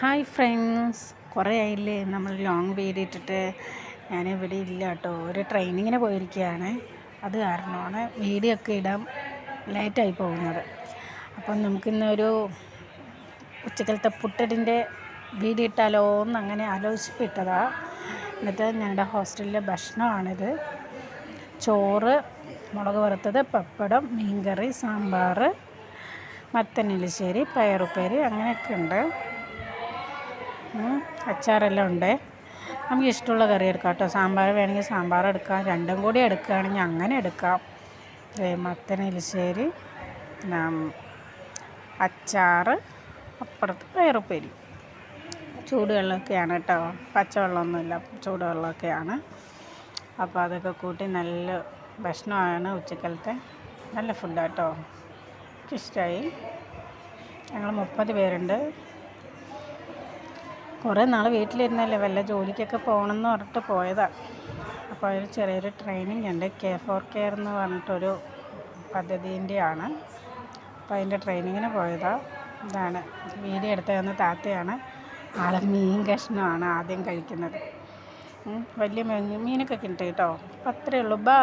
Hi friends കുറേ ആയില്ലേ? നമ്മൾ ലോങ് വീഡിയോ ഇട്ടിട്ട് ഞാനിവിടെ ഇല്ല കേട്ടോ ഒരു ട്രെയിനിങ്ങിന് പോയിരിക്കുകയാണ് അത് കാരണമാണ് വീഡിയോ ഒക്കെ ഇടാൻ ലേറ്റായി പോകുന്നത്. അപ്പം നമുക്കിന്നൊരു ഉച്ചക്കലത്തെ പുട്ടടിന്റെ വീഡിയോ ഇട്ടാലോ എന്ന് അങ്ങനെ ആലോചിച്ചപ്പോൾ ഇട്ടതാ എന്നിട്ട് ഞങ്ങളുടെ ഹോസ്റ്റലിലെ ഭക്ഷണമാണിത്. ചോറ് മുളക് വറുത്തത് പപ്പടം മീൻകറി സാമ്പാർ മത്തനെലിശ്ശേരി പയറുപ്പേരി അങ്ങനെയൊക്കെ ഉണ്ട്. അച്ചാറെല്ലാം ഉണ്ട്. നമുക്ക് ഇഷ്ടമുള്ള കറി എടുക്കാം കേട്ടോ. സാമ്പാർ വേണമെങ്കിൽ സാമ്പാർ എടുക്കാം. രണ്ടും കൂടി എടുക്കുകയാണെങ്കിൽ അങ്ങനെ എടുക്കാം. മത്തൻ എലിശ്ശേരി അച്ചാറ് അപ്പുറത്ത് പയറുപ്പേരി. ചൂടുവെള്ളമൊക്കെയാണ് കേട്ടോ. പച്ചവെള്ളമൊന്നുമില്ല ചൂടുവെള്ളമൊക്കെയാണ്. അപ്പോൾ അതൊക്കെ കൂട്ടി നല്ല ഭക്ഷണമാണ് ഉച്ചക്കലത്തെ. നല്ല ഫുഡാണ് കേട്ടോ. എനിക്കിഷ്ടമായി ഞങ്ങൾ മുപ്പത് പേരുണ്ട്. കുറേ നാൾ വീട്ടിലിരുന്നല്ലേ വല്ല ജോലിക്കൊക്കെ പോകണമെന്ന് പറഞ്ഞിട്ട് പോയതാണ് അപ്പോൾ അതിൽ ചെറിയൊരു ട്രെയിനിങ് ഉണ്ട്. കെ ഫോർ കെയർ എന്ന് പറഞ്ഞിട്ടൊരു പദ്ധതിന്റെയാണ്. അപ്പോൾ അതിന്റെ ട്രെയിനിങ്ങിന് പോയതാണ് ഇതാണ്. വീഡിയോ എടുത്ത് തന്ന താത്തയാണ്. ആളെ മീൻ കഷ്ണമാണ് ആദ്യം കഴിക്കുന്നത്. വലിയ മീനൊക്കെ കിട്ടും കേട്ടോ. അപ്പോൾ അത്രയേ ഉള്ളൂ. ബാ